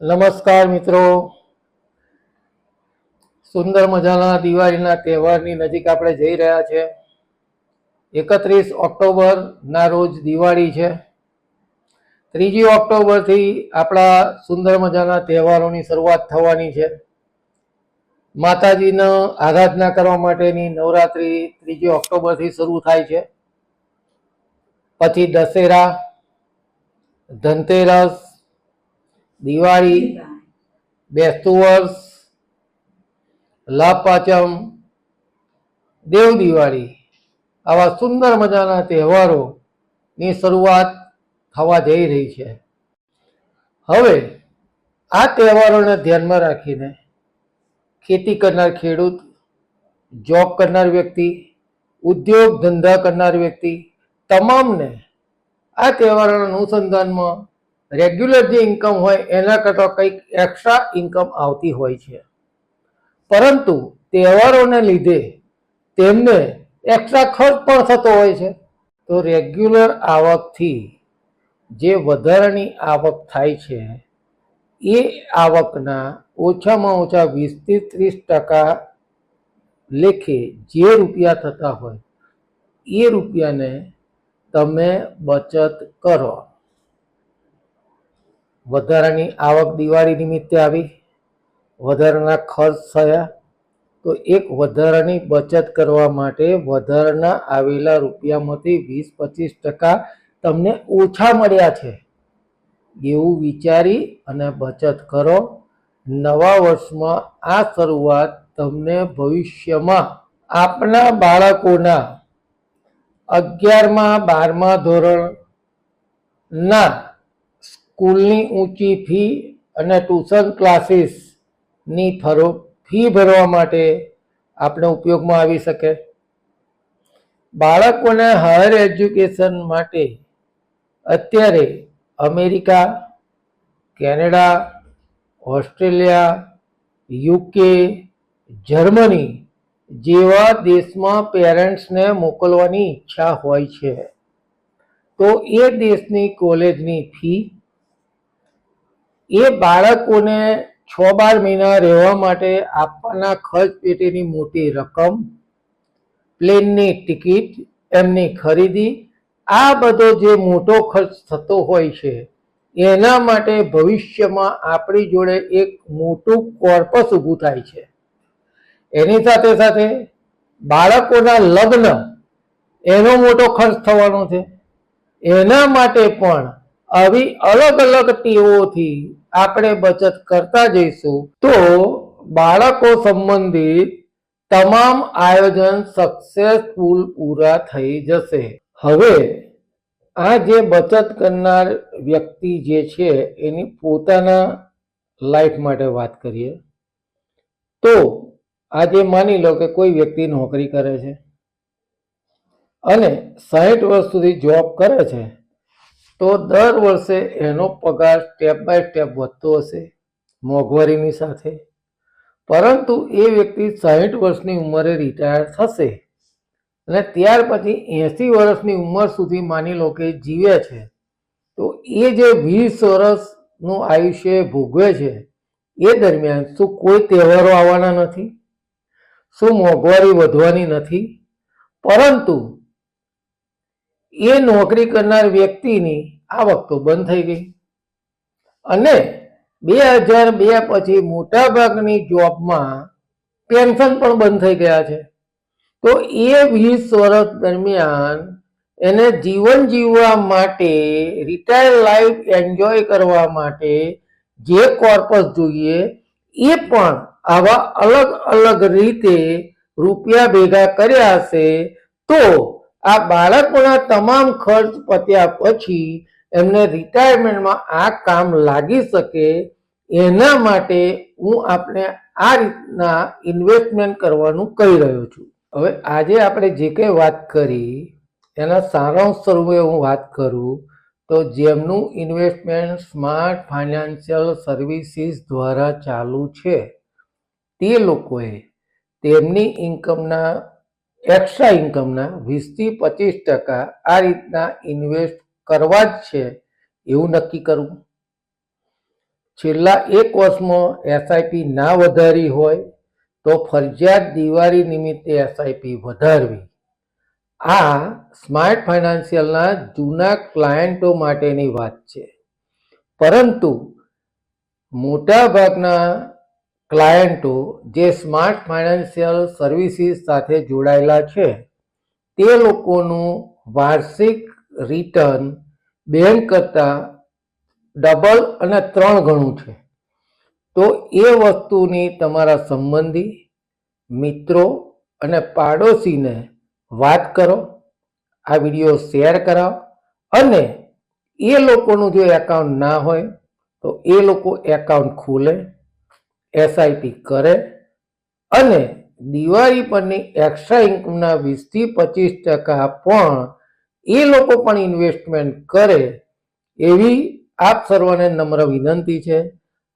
નમસ્કાર મિત્રો. સુંદર મજાના દિવાળીના તહેવારની નજીક આપણે જઈ રહ્યા છે. એકત્રીસ ઓક્ટોબરના રોજ દિવાળી છે. ત્રીજી ઓક્ટોબરથી આપણા સુંદર મજાના તહેવારોની શરૂઆત થવાની છે. માતાજીનો આરાધના કરવા માટેની નવરાત્રી ત્રીજી ઓક્ટોબરથી શરૂ થાય છે. પછી દશેરા, ધનતેરસ દિવાળી, બેસતું વર્ષ લાભ દેવ દિવાળી, આવા સુંદર મજાના તહેવારોની શરૂઆત થવા જઈ રહી છે. હવે આ તહેવારોને ધ્યાનમાં રાખીને ખેતી કરનાર ખેડૂત, જોબ કરનાર વ્યક્તિ, ઉદ્યોગ ધંધા કરનાર વ્યક્તિ, તમામને આ તહેવારોના અનુસંધાનમાં રેગ્યુલર જે ઇન્કમ હોય, એના કરતાં કંઈક એક્સ્ટ્રા ઇન્કમ આવતી હોય છે. પરંતુ તહેવારોને લીધે તેમને એક્સ્ટ્રા ખર્ચ પણ થતો હોય છે. તો રેગ્યુલર આવકથી જે વધારાની આવક થાય છે, એ આવકના ઓછામાં ઓછા વીસથી ત્રીસ ટકા લેખે જે રૂપિયા થતા હોય, એ રૂપિયાને તમે બચત કરો. વધારાની આવક દિવાળી નિમિત્તે આવી, વધારાના ખર્ચ થયા. તો એક વધારાની બચત કરવા માટે વધારાના આવેલા રૂપિયામાંથી વીસ પચીસ ટકા તમને ઓછા મળ્યા છે. એવું વિચારી અને બચત કરો. નવા વર્ષમાં આ શરૂઆત તમને ભવિષ્યમાં આપના બાળકોના અગિયારમાં બારમા ધોરણના સ્કૂલની ઊંચી ફી અને ટ્યુશન ક્લાસીસની ફરો, ફી ભરવા માટે આપણે ઉપયોગમાં આવી શકે. બાળકોને હાયર એજ્યુકેશન માટે અત્યારે America, Canada, Australia, UK, Germany જેવા દેશમાં પેરેન્ટ્સને મોકલવાની ઈચ્છા હોય છે. તો એ દેશની કોલેજની ફી એ બાળકોને છ બાર મહિના રહેવા માટે આપવાના ખર્ચ પેટીની મોટી રકમ, પ્લેનની ટિકિટ, એમની ખરીદી, આ બધો જે મોટો ખર્ચ થતો હોય છે, એના માટે ભવિષ્યમાં આપણી જોડે એક મોટું કોર્પસ ઊભું થાય છે. એની સાથે સાથે બાળકોના લગ્ન, એનો મોટો ખર્ચ થવાનો છે. એના માટે પણ આવી અલગ અલગ ટીઓથી આપણે બચત કરતા જઈશું, તો બાળકો સંબંધિત તમામ આયોજન સક્સેસફુલ પૂરા થઈ જશે. હવે, આ જે બચત કરનાર વ્યક્તિ જે છે, એની પોતાના લાઈફ માટે વાત કરીએ. તો, આજે માની લો કે કોઈ વ્યક્તિ નોકરી કરે છે અને સાહીઠ વર્ષ સુધી જોબ કરે છે. તો દર વર્ષે એનો પગાર સ્ટેપ બાય સ્ટેપ વધતો હશે, મોંઘવારીની સાથે. પરંતુ એ વ્યક્તિ સાહીઠ વર્ષની ઉંમરે રિટાયર થશે અને ત્યાર પછી એંસી વર્ષની ઉંમર સુધી માની લો કે જીવે છે, તો એ જે વીસ વર્ષનું આયુષ્ય ભોગવે છે, એ દરમિયાન શું કોઈ તહેવારો આવવાના નથી? શું મોંઘવારી વધવાની નથી? પરંતુ એ નોકરી કરનાર વ્યક્તિની આવક તો બંધ થઈ ગઈ. અને બે હજાર બે પછી મોટાભાગની જોબમાં પેન્શન પણ બંધ થઈ ગયા છે. તો એ વીસ વર્ષ દરમિયાન એને જીવન જીવવા માટે રિટાયર લાઈફ એન્જોય કરવા માટે જે કોર્પસ જોઈએ, એ પણ આવા અલગ અલગ રીતે રૂપિયા ભેગા કર્યા હશે તો આ બાળકોના તમામ ખર્ચ પત્યા પછી એમને રિટાયરમેન્ટમાં આ કામ લાગી શકે એના માટે હું આપણે આ રીતના ઇન્વેસ્ટમેન્ટ કરવાનું કહી રહ્યો છું. હવે આજે આપણે જે કંઈ વાત કરી, એના સારાંશ સ્વરૂપે હું વાત કરું, તો જેમનું ઇન્વેસ્ટમેન્ટ સ્માર્ટ ફાઇનાન્શિયલ સર્વિસીસ દ્વારા ચાલુ છે, તે લોકોએ તેમની ઇન્કમના એક્સ્ટ્રા ઇન્કમના વીસથી પચીસ ટકા આ રીતના ઇન્વેસ્ટ કરવા જ છે એવું નક્કી કરવું. છેલ્લા એક વર્ષમાં એસઆઈપી ના વધારી હોય તો ફરજિયાત દિવાળી નિમિત્તે એસઆઈપી વધારવી. આ સ્માર્ટ ફાઇનાન્શિયલના જૂના ક્લાયન્ટો માટેની વાત છે. પરંતુ મોટાભાગના ક્લાયન્ટો જે સ્માર્ટ ફાઇનાન્શિયલ સર્વિસીસ સાથે જોડાયેલા છે, તે લોકોનું વાર્ષિક રિટર્ન બેંક કરતાં ડબલ અને ત્રણ ગણું છે. તો એ વસ્તુની તમારા સંબંધી, મિત્રો અને પાડોશીને વાત કરો, આ વીડિયો શેર કરાવો અને એ લોકોનું જો એકાઉન્ટ ના હોય, તો એ લોકો એકાઉન્ટ ખોલે એસઆઈપી કરે અને દિવાળી પરની એક્સ્ટ્રા ઇન્કમના વીસથી પચીસ ટકા પણ એ લોકો પણ ઇન્વેસ્ટમેન્ટ કરે એવી આપ સર્વને નમ્ર વિનંતી છે.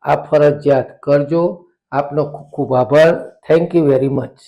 આપ ફરજિયાત કરજો. આપનો ખૂબ ખૂબ આભાર. Thank you very much